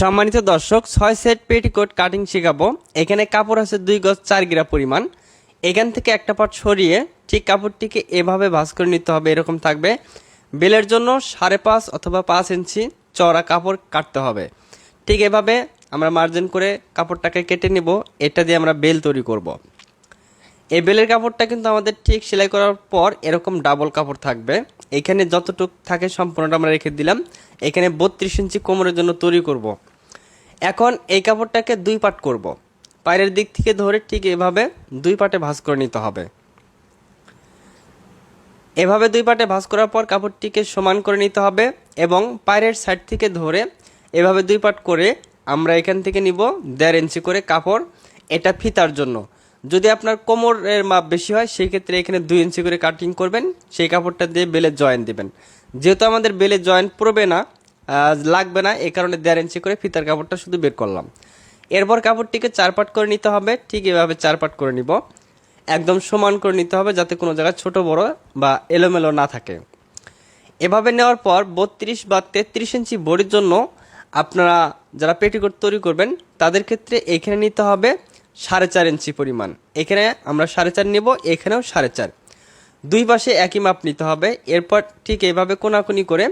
সম্মানিত দর্শক, ছয় সেট পেটিকোট কাটিং শেখাবো। এখানে কাপড় আছে দুই গজ চার গিরা পরিমাণ। এখান থেকে একটা পাট সরিয়ে ঠিক কাপড়টিকে এভাবে ভাঁজ করে নিতে হবে, এরকম থাকবে। বেলের জন্য সাড়ে পাঁচ অথবা পাঁচ ইঞ্চি চওড়া কাপড় কাটতে হবে। ঠিক এভাবে আমরা মার্জিন করে কাপড়টাকে কেটে নিব, এটা দিয়ে আমরা বেল তৈরি করব। এই বেলের কাপড়টা কিন্তু আমাদের ঠিক সেলাই করার পর এরকম ডাবল কাপড় থাকবে। এখানে যতটুক থাকে সম্পূর্ণটা আমরা রেখে দিলাম। এখানে বত্রিশ ইঞ্চি কোমরের জন্য তৈরি করব। এখন এই কাপড়টাকে দুই পাট করব। পায়ের দিক থেকে ধরে ঠিক এভাবে দুই পাটে ভাঁজ করে নিতে হবে। এভাবে দুই পাটে ভাঁজ করার পর কাপড়টিকে সমান করে নিতে হবে এবং পায়ের সাইড থেকে ধরে এভাবে দুই পাট করে আমরা এখান থেকে নিব দেড় ইঞ্চি করে কাপড়। এটা ফিতার জন্য। যদি আপনার কোমরের মাপ বেশি হয় সেই ক্ষেত্রে এখানে দুই ইঞ্চি করে কাটিং করবেন। সেই কাপড়টা দিয়ে বেলে জয়েন্ট দেবেন। যেহেতু আমাদের বেলে জয়েন্ট পড়বে না লাগবে না এই কারণে দেড় ইঞ্চি করে ফিতার কাপড়টা শুধু বের করলাম। এরপর কাপড়টিকে চার পাট করে নিতে হবে, ঠিক এভাবে চার পাট করে নিব। একদম সমান করে নিতে হবে যাতে কোনো জায়গায় ছোট, বড় বা এলোমেলো না থাকে। এভাবে নেওয়ার পর বত্রিশ বা তেত্রিশ ইঞ্চি বডির জন্য আপনারা যারা পেটিকোট তৈরি করবেন, তাদের ক্ষেত্রে এখানে নিতে হবে সাড়ে চার ইঞ্চি পরিমাণ। এখানে আমরা সাড়ে চার নেব, এখানেও সাড়ে চার। দুই পাশে একই মাপ নিতে হবে। এরপর ঠিক এইভাবে কোনাকুনি করে